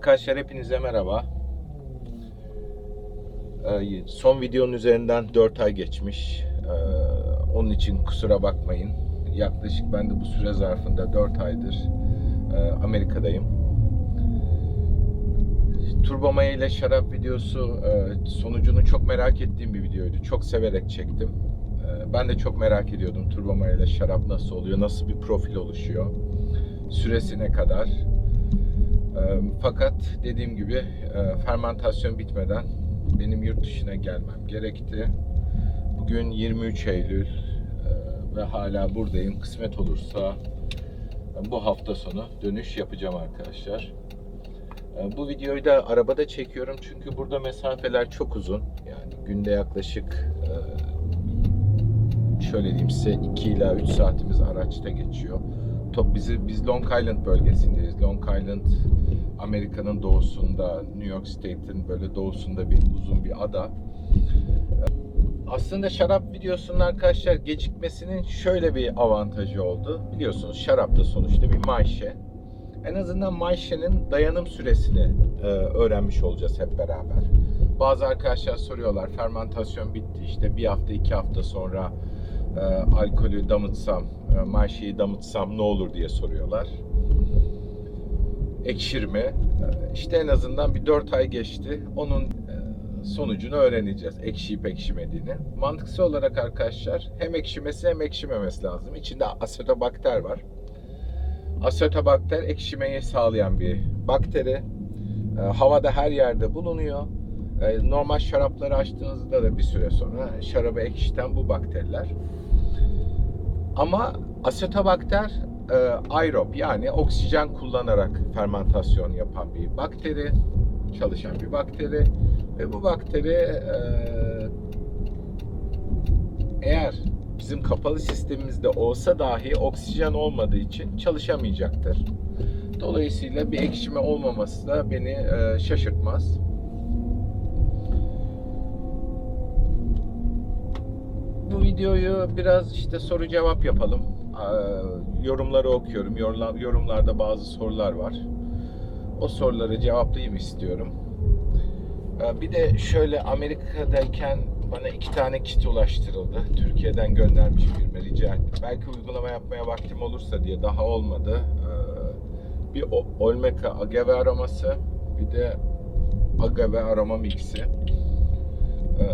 Arkadaşlar hepinize merhaba. Ee, son videonun üzerinden 4 ay geçmiş. Ee, onun için kusura bakmayın. Yaklaşık ben de bu süre zarfında 4 aydır e, Amerika'dayım. Turbo Maya ile şarap videosu e, sonucunu çok merak ettiğim bir videoydu. Çok severek çektim. E, ben de çok merak ediyordum Turbo Maya ile şarap nasıl oluyor, nasıl bir profil oluşuyor, süresi ne kadar. Fakat dediğim gibi fermentasyon bitmeden benim yurt dışına gelmem gerekti. Bugün 23 Eylül ve hala buradayım. Kısmet olursa bu hafta sonu dönüş yapacağım arkadaşlar. Bu videoyu da arabada çekiyorum çünkü burada mesafeler çok uzun. Yani günde yaklaşık şöyle diyeyim size 2 ila 3 saatimiz araçta geçiyor. Top bizi biz Long Island bölgesindeyiz. Long Island Amerika'nın doğusunda, New York State'in böyle doğusunda bir uzun bir ada. Aslında şarap videosunun arkadaşlar gecikmesinin şöyle bir avantajı oldu. Biliyorsunuz şarap da sonuçta bir mayşe. En azından mayşenin dayanım süresini e, öğrenmiş olacağız hep beraber. Bazı arkadaşlar soruyorlar fermentasyon bitti işte bir hafta iki hafta sonra e, alkolü damıtsam, e, mayşeyi damıtsam ne olur diye soruyorlar. Ekşir mi? E, işte en azından bir 4 ay geçti. Onun e, sonucunu öğreneceğiz. Ekşiyip ekşimediğini. Mantıksal olarak arkadaşlar hem ekşimesi hem ekşimemesi lazım. İçinde asetobakter var. Asetobakter ekşimeyi sağlayan bir bakteri. E, havada her yerde bulunuyor. E, normal şarapları açtığınızda da bir süre sonra şarabı ekşiten bu bakteriler. Ama asetobakter e, aerob yani oksijen kullanarak fermentasyon yapan bir bakteri, çalışan bir bakteri ve bu bakteri e, eğer bizim kapalı sistemimizde olsa dahi oksijen olmadığı için çalışamayacaktır. Dolayısıyla bir ekşime olmaması da beni e, şaşırtmaz. Videoyu biraz işte soru cevap yapalım. Ee, yorumları okuyorum. Yorumlar, yorumlarda bazı sorular var. O soruları cevaplayayım istiyorum. Ee, bir de şöyle Amerika'dayken bana iki tane kit ulaştırıldı. Türkiye'den göndermiş firma rica etti. Belki uygulama yapmaya vaktim olursa diye daha olmadı. Ee, bir Olmeca agave aroması, bir de agave aroma mixi. Ee,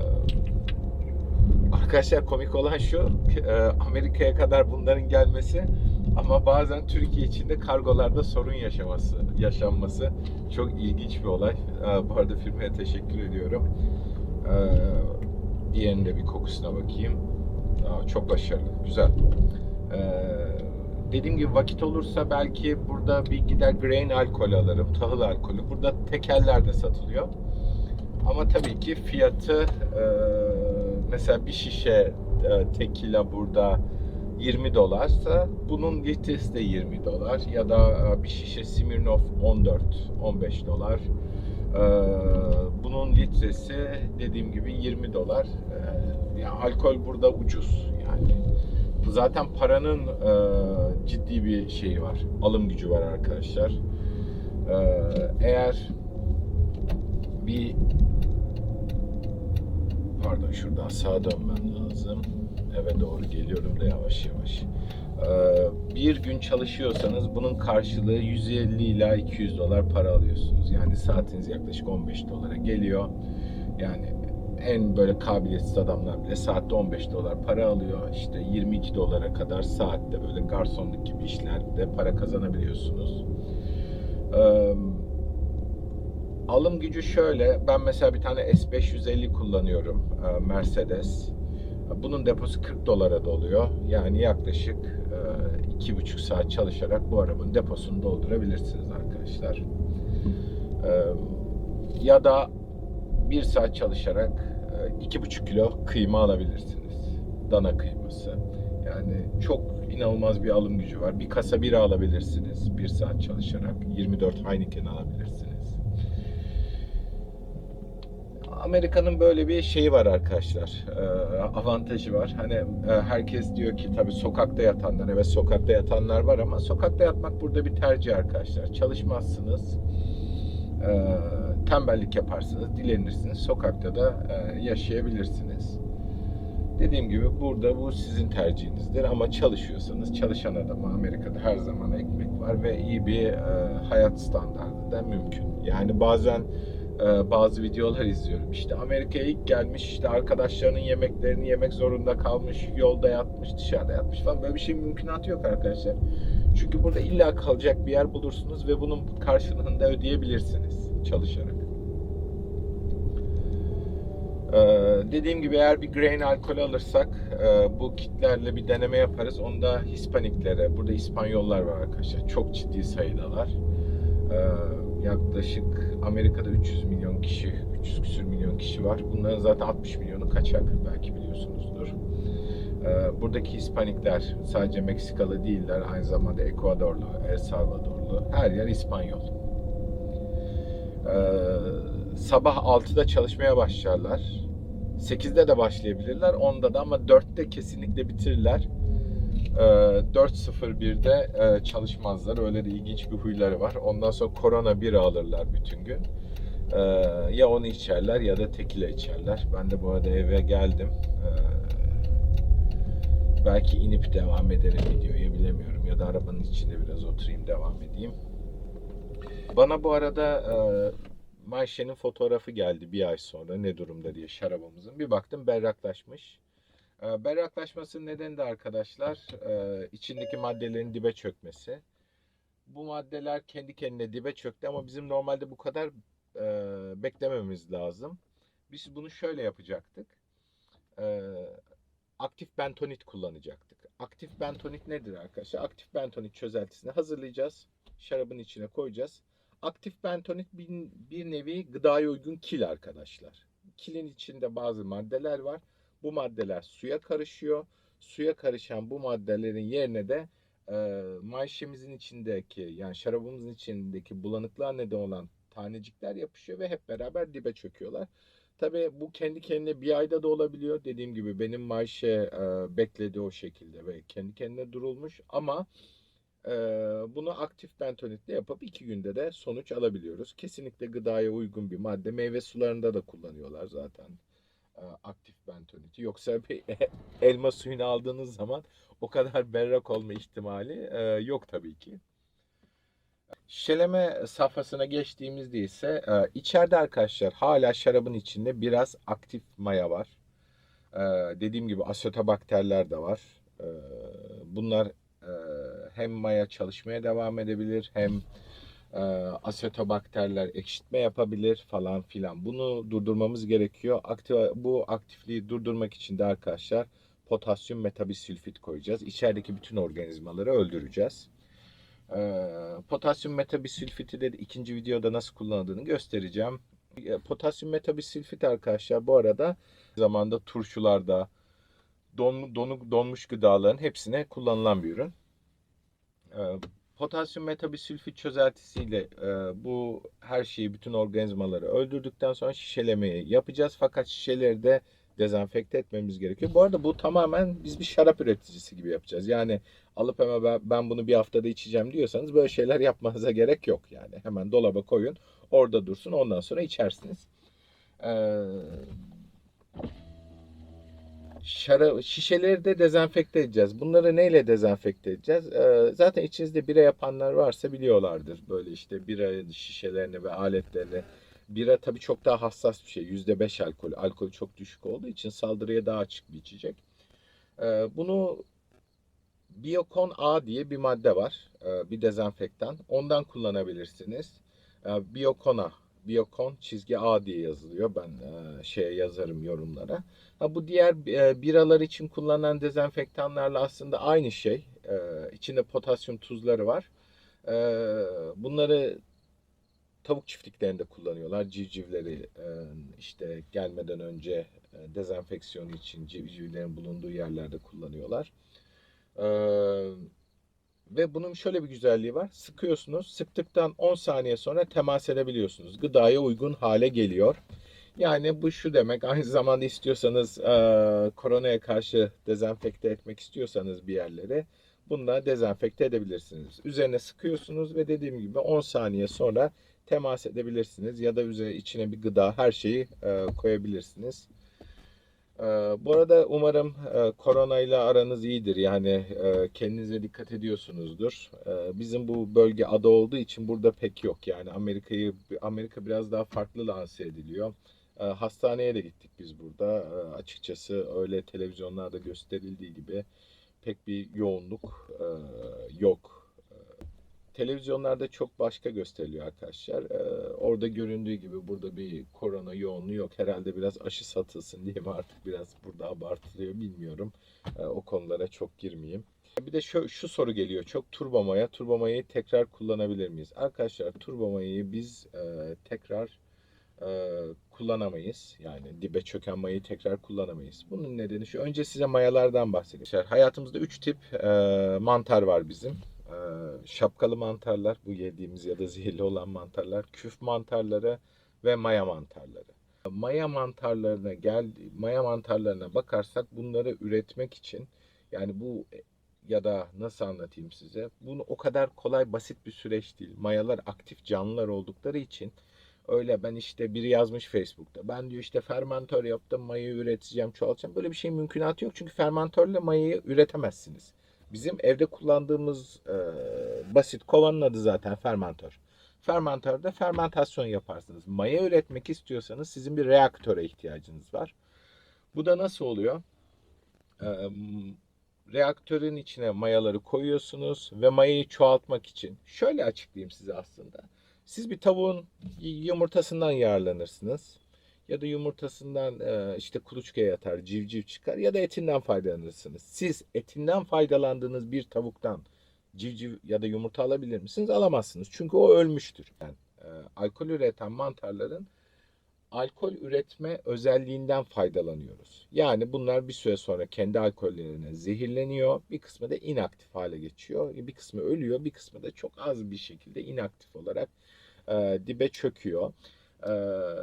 Arkadaşlar komik olan şu, e, Amerika'ya kadar bunların gelmesi ama bazen Türkiye içinde kargolarda sorun yaşaması, yaşanması çok ilginç bir olay. E, Bu arada firmaya teşekkür ediyorum. E, Diğerinin de bir kokusuna bakayım. Çok başarılı, güzel. Dediğim gibi vakit olursa belki burada bir gider grain alkol alırım, tahıl alkolü. Burada tekeller de satılıyor. Ama tabii ki fiyatı mesela bir şişe e, tekila burada 20 dolarsa bunun litresi de 20 dolar ya da e, bir şişe Smirnoff 14 15 dolar. E, bunun litresi dediğim gibi 20 dolar. E, yani alkol burada ucuz yani. Zaten paranın ciddi bir şeyi var. Alım gücü var arkadaşlar. Eğer bir pardon şuradan sağa dönmem lazım. Eve doğru geliyorum da yavaş yavaş. Ee, bir gün çalışıyorsanız bunun karşılığı 150 ila 200 dolar para alıyorsunuz. Yani saatiniz yaklaşık 15 dolara geliyor. Yani en böyle kabiliyetsiz adamlar bile saatte 15 dolar para alıyor. İşte 22 dolara kadar saatte böyle garsonluk gibi işlerde para kazanabiliyorsunuz. Ee, Alım gücü şöyle. Ben mesela bir tane S550 kullanıyorum. e, Mercedes. Bunun deposu 40 dolara doluyor. Yani yaklaşık e, iki buçuk saat çalışarak bu arabanın deposunu doldurabilirsiniz arkadaşlar. E, Ya da bir saat çalışarak iki buçuk kilo kıyma alabilirsiniz. Dana kıyması. Yani çok inanılmaz bir alım gücü var. Bir kasa bira alabilirsiniz bir saat çalışarak. 24 Heineken alabilirsiniz. Amerika'nın böyle bir şeyi var arkadaşlar. Ee, avantajı var. Hani e, herkes diyor ki tabii sokakta yatanlar. Evet sokakta yatanlar var ama sokakta yatmak burada bir tercih arkadaşlar. Çalışmazsınız. e, tembellik yaparsınız, dilenirsiniz, sokakta da e, yaşayabilirsiniz. Dediğim gibi burada bu sizin tercihinizdir ama çalışıyorsanız çalışan adama Amerika'da her zaman ekmek var ve iyi bir e, hayat standardı da mümkün. Yani bazen e, bazı videolar izliyorum. İşte Amerika'ya ilk gelmiş işte arkadaşlarının yemeklerini yemek zorunda kalmış, yolda yatmış, dışarıda yatmış falan böyle bir şey mümkünatı yok arkadaşlar. Çünkü burada illa kalacak bir yer bulursunuz ve bunun karşılığını da ödeyebilirsiniz çalışarak. Ee, dediğim gibi eğer bir grain alkol alırsak e, bu kitlerle bir deneme yaparız. Onda Hispaniklere, burada İspanyollar var arkadaşlar. Çok ciddi sayıdalar. Ee, yaklaşık Amerika'da 300 milyon kişi, 300 küsür milyon kişi var. Bunların zaten 60 milyonu kaçak belki biliyorsunuzdur. Ee, buradaki Hispanikler sadece Meksikalı değiller. Aynı zamanda Ekvadorlu, El Salvadorlu. Her yer İspanyol. Ee, sabah 6'da çalışmaya başlarlar. 8'de de başlayabilirler. 10'da da ama 4'te kesinlikle bitirirler. Ee, 4.01'de e, çalışmazlar. Öyle de ilginç bir huyları var. Ondan sonra korona biri alırlar bütün gün. Ee, ya onu içerler ya da tekile içerler. Ben de bu arada eve geldim. Ee, belki inip devam ederim videoya bilemiyorum. Ya da arabanın içinde biraz oturayım devam edeyim. Bana bu arada e, Mayşe'nin fotoğrafı geldi bir ay sonra ne durumda diye şarabımızın. Bir baktım berraklaşmış. E, berraklaşmasının nedeni de arkadaşlar e, içindeki maddelerin dibe çökmesi. Bu maddeler kendi kendine dibe çöktü ama bizim normalde bu kadar e, beklememiz lazım. Biz bunu şöyle yapacaktık. E, aktif bentonit kullanacaktık. Aktif bentonit nedir arkadaşlar? Aktif bentonit çözeltisini hazırlayacağız. Şarabın içine koyacağız. Aktif bentonit bir, bir nevi gıdaya uygun kil arkadaşlar. Kilin içinde bazı maddeler var. Bu maddeler suya karışıyor. Suya karışan bu maddelerin yerine de e, mayşemizin içindeki yani şarabımızın içindeki bulanıklığa neden olan tanecikler yapışıyor ve hep beraber dibe çöküyorlar. Tabii bu kendi kendine bir ayda da olabiliyor. Dediğim gibi benim Mayşe e, bekledi o şekilde ve kendi kendine durulmuş ama e, bunu aktif bentonitle yapıp iki günde de sonuç alabiliyoruz. Kesinlikle gıdaya uygun bir madde. Meyve sularında da kullanıyorlar zaten aktif bentoniti. Yoksa bir elma suyunu aldığınız zaman o kadar berrak olma ihtimali e, yok tabii ki. Şişeleme safhasına geçtiğimizde ise e, içeride arkadaşlar hala şarabın içinde biraz aktif maya var. E, dediğim gibi asetobakterler de var. E, bunlar e, hem maya çalışmaya devam edebilir hem e, asetobakterler ekşitme yapabilir falan filan. Bunu durdurmamız gerekiyor. Aktif, bu aktifliği durdurmak için de arkadaşlar potasyum metabisülfit koyacağız. İçerideki bütün organizmaları öldüreceğiz. Ee, potasyum metabisülfiti de ikinci videoda nasıl kullanıldığını göstereceğim. Potasyum metabisülfit arkadaşlar bu arada zamanda turşularda don, donuk, donmuş gıdaların hepsine kullanılan bir ürün. Ee, Potasyum metabisülfit çözeltisiyle e, bu her şeyi bütün organizmaları öldürdükten sonra şişelemeyi yapacağız. Fakat şişeleri de dezenfekte etmemiz gerekiyor. Bu arada bu tamamen biz bir şarap üreticisi gibi yapacağız. Yani alıp hemen ben, ben bunu bir haftada içeceğim diyorsanız böyle şeyler yapmanıza gerek yok yani. Hemen dolaba koyun, orada dursun, ondan sonra içersiniz. Ee, şarap, şişeleri de dezenfekte edeceğiz. Bunları neyle dezenfekte edeceğiz? Ee, zaten içinizde bira yapanlar varsa biliyorlardır. Böyle işte bira şişelerini ve aletlerini Bira tabii çok daha hassas bir şey. %5 alkol. Alkol çok düşük olduğu için saldırıya daha açık bir içecek. Ee, bunu Biokon A diye bir madde var. Ee, bir dezenfektan. Ondan kullanabilirsiniz. Ee, Biokona. Biokon çizgi A diye yazılıyor. Ben e, şeye yazarım yorumlara. Ha, bu diğer e, biralar için kullanılan dezenfektanlarla aslında aynı şey. Ee, içinde potasyum tuzları var. Ee, bunları tavuk çiftliklerinde kullanıyorlar. Civcivleri e, işte gelmeden önce e, dezenfeksiyonu için civcivlerin bulunduğu yerlerde kullanıyorlar. E, ve bunun şöyle bir güzelliği var. Sıkıyorsunuz. Sıktıktan 10 saniye sonra temas edebiliyorsunuz. Gıdaya uygun hale geliyor. Yani bu şu demek aynı zamanda istiyorsanız e, koronaya karşı dezenfekte etmek istiyorsanız bir yerleri bununla dezenfekte edebilirsiniz. Üzerine sıkıyorsunuz ve dediğim gibi 10 saniye sonra temas edebilirsiniz ya da üzerine içine bir gıda her şeyi e, koyabilirsiniz. E, bu arada umarım e, koronayla aranız iyidir. Yani e, kendinize dikkat ediyorsunuzdur. E, bizim bu bölge ada olduğu için burada pek yok. Yani Amerika'yı Amerika biraz daha farklı lanse ediliyor. E, hastaneye de gittik biz burada. Açıkçası öyle televizyonlarda gösterildiği gibi pek bir yoğunluk e, yok. Televizyonlarda çok başka gösteriliyor arkadaşlar. E, orada göründüğü gibi burada bir korona yoğunluğu yok. Herhalde biraz aşı satılsın diye mi artık biraz burada abartılıyor bilmiyorum. E, o konulara çok girmeyeyim. Bir de şu, şu soru geliyor çok turbo maya. Turbo mayayı tekrar kullanabilir miyiz? Arkadaşlar turbo mayayı biz e, tekrar e, kullanamayız. Yani dibe çöken mayayı tekrar kullanamayız. Bunun nedeni şu. Önce size mayalardan bahsedeyim. Hayatımızda 3 tip e, mantar var bizim. E, şapkalı mantarlar, bu yediğimiz ya da zehirli olan mantarlar, küf mantarları ve maya mantarları. Maya mantarlarına gel, maya mantarlarına bakarsak bunları üretmek için yani bu ya da nasıl anlatayım size? Bunu o kadar kolay basit bir süreç değil. Mayalar aktif canlılar oldukları için Öyle ben işte biri yazmış Facebook'ta. Ben diyor işte fermentör yaptım, mayayı üreteceğim, çoğaltacağım. Böyle bir şeyin mümkünatı yok. Çünkü fermentörle mayayı üretemezsiniz. Bizim evde kullandığımız e, basit kovanın adı zaten fermentör. Fermentörde fermentasyon yaparsınız. Maya üretmek istiyorsanız sizin bir reaktöre ihtiyacınız var. Bu da nasıl oluyor? E, reaktörün içine mayaları koyuyorsunuz ve mayayı çoğaltmak için şöyle açıklayayım size aslında. Siz bir tavuğun yumurtasından yararlanırsınız. Ya da yumurtasından e, işte kuluçka yatar, civciv çıkar ya da etinden faydalanırsınız. Siz etinden faydalandığınız bir tavuktan civciv ya da yumurta alabilir misiniz? Alamazsınız. Çünkü o ölmüştür. Yani e, alkol üreten mantarların alkol üretme özelliğinden faydalanıyoruz. Yani bunlar bir süre sonra kendi alkollerine zehirleniyor. Bir kısmı da inaktif hale geçiyor. Bir kısmı ölüyor, bir kısmı da çok az bir şekilde inaktif olarak e, dibe çöküyor. E,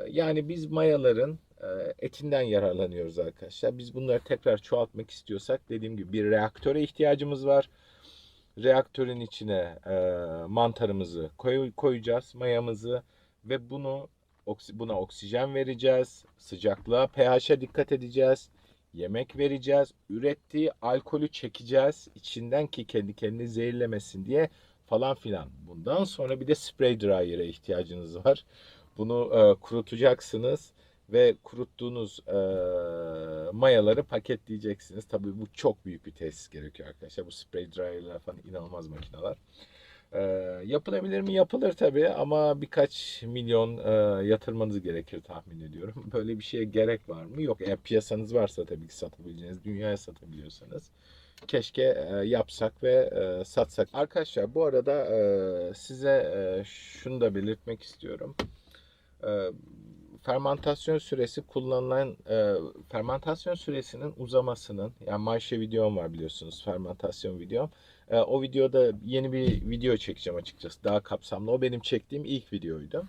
yani biz mayaların e, etinden yararlanıyoruz arkadaşlar. Biz bunları tekrar çoğaltmak istiyorsak dediğim gibi bir reaktöre ihtiyacımız var. Reaktörün içine e, mantarımızı koy, koyacağız, mayamızı ve bunu buna oksijen vereceğiz, sıcaklığa, pH'e dikkat edeceğiz, yemek vereceğiz, ürettiği alkolü çekeceğiz içinden ki kendi kendini zehirlemesin diye falan filan. Bundan sonra bir de spray dryer'e ihtiyacınız var. Bunu e, kurutacaksınız ve kuruttuğunuz e, mayaları paketleyeceksiniz. Tabii bu çok büyük bir tesis gerekiyor arkadaşlar. Bu spray dryer'lar falan inanılmaz makineler. E, yapılabilir mi? Yapılır tabii ama birkaç milyon e, yatırmanız gerekir tahmin ediyorum. Böyle bir şeye gerek var mı? Yok. Eğer piyasanız varsa tabii ki satabileceğiniz, dünyaya satabiliyorsanız keşke e, yapsak ve e, satsak. Arkadaşlar bu arada e, size e, şunu da belirtmek istiyorum. E, fermentasyon süresi kullanılan e, fermentasyon süresinin uzamasının yani Mayşe videom var biliyorsunuz fermentasyon videom. E, o videoda yeni bir video çekeceğim açıkçası daha kapsamlı. O benim çektiğim ilk videoydu.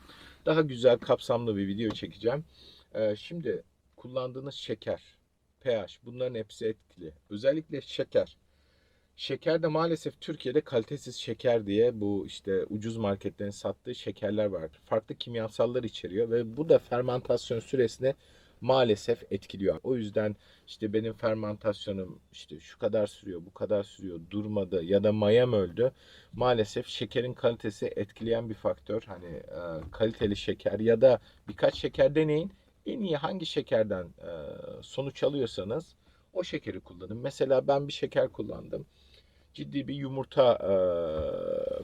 Daha güzel kapsamlı bir video çekeceğim. E, şimdi kullandığınız şeker, pH bunların hepsi etkili. Özellikle şeker. Şeker de maalesef Türkiye'de kalitesiz şeker diye bu işte ucuz marketlerin sattığı şekerler var. Farklı kimyasallar içeriyor ve bu da fermentasyon süresini maalesef etkiliyor. O yüzden işte benim fermentasyonum işte şu kadar sürüyor, bu kadar sürüyor, durmadı ya da mayam öldü. Maalesef şekerin kalitesi etkileyen bir faktör. Hani e, kaliteli şeker ya da birkaç şeker deneyin. En iyi hangi şekerden e, sonuç alıyorsanız o şekeri kullanın. Mesela ben bir şeker kullandım ciddi bir yumurta e,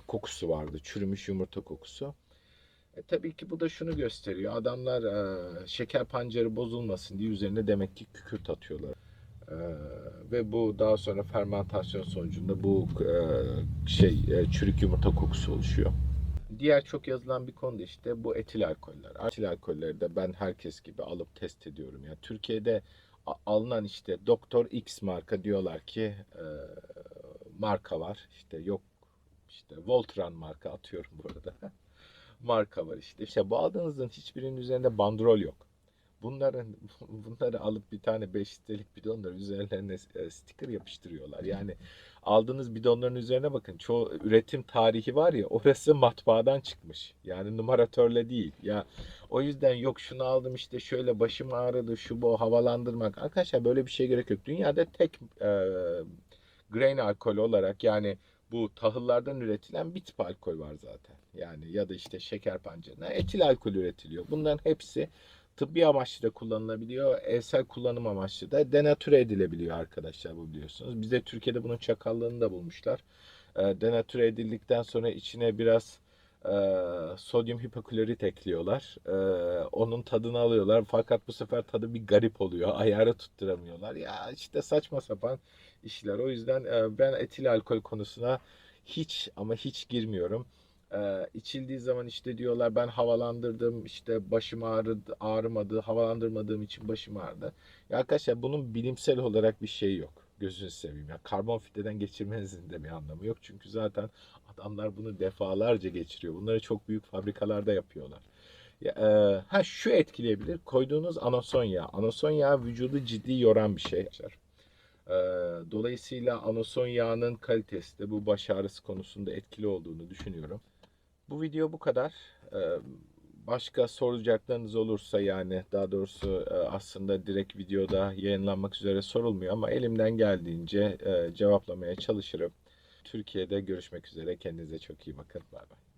kokusu vardı. Çürümüş yumurta kokusu. E, tabii ki bu da şunu gösteriyor. Adamlar e, şeker pancarı bozulmasın diye üzerine demek ki kükürt atıyorlar. E, ve bu daha sonra fermentasyon sonucunda bu e, şey e, çürük yumurta kokusu oluşuyor. Diğer çok yazılan bir konu da işte bu etil alkoller. Etil alkolleri de ben herkes gibi alıp test ediyorum. Yani Türkiye'de alınan işte Doktor X marka diyorlar ki e, marka var. İşte yok işte Voltran marka atıyorum burada. marka var işte. İşte bu aldığınızın hiçbirinin üzerinde bandrol yok. Bunların bunları alıp bir tane 5 litrelik bidonların üzerlerine e, sticker yapıştırıyorlar. Yani aldığınız bidonların üzerine bakın. Çoğu üretim tarihi var ya orası matbaadan çıkmış. Yani numaratörle değil. Ya o yüzden yok şunu aldım işte şöyle başım ağrıdı şu bu havalandırmak. Arkadaşlar böyle bir şey gerek yok. Dünyada tek e, grain alkol olarak yani bu tahıllardan üretilen bir tip alkol var zaten. Yani ya da işte şeker pancarına etil alkol üretiliyor. Bunların hepsi tıbbi amaçlı da kullanılabiliyor. Evsel kullanım amaçlı da denatüre edilebiliyor arkadaşlar bu biliyorsunuz. Bize Türkiye'de bunun çakallığını da bulmuşlar. E, denatüre edildikten sonra içine biraz e, sodyum hipoklorit ekliyorlar. E, onun tadını alıyorlar. Fakat bu sefer tadı bir garip oluyor. Ayarı tutturamıyorlar. Ya işte saçma sapan işler. O yüzden e, ben etil alkol konusuna hiç ama hiç girmiyorum. E, içildiği zaman işte diyorlar ben havalandırdım işte başım ağrıdı, ağrımadı havalandırmadığım için başım ağrıdı. Ya arkadaşlar bunun bilimsel olarak bir şey yok. Gözünü seveyim ya. Karbon filtreden geçirmenizin de bir anlamı yok. Çünkü zaten adamlar bunu defalarca geçiriyor. Bunları çok büyük fabrikalarda yapıyorlar. Ya, e, ha şu etkileyebilir. Koyduğunuz anason yağı. Anason yağı vücudu ciddi yoran bir şey. E, dolayısıyla anason yağının kalitesi de bu baş ağrısı konusunda etkili olduğunu düşünüyorum. Bu video bu kadar. E, başka soracaklarınız olursa yani daha doğrusu e, aslında direkt videoda yayınlanmak üzere sorulmuyor ama elimden geldiğince e, cevaplamaya çalışırım. Türkiye'de görüşmek üzere. Kendinize çok iyi bakın. Bay bay.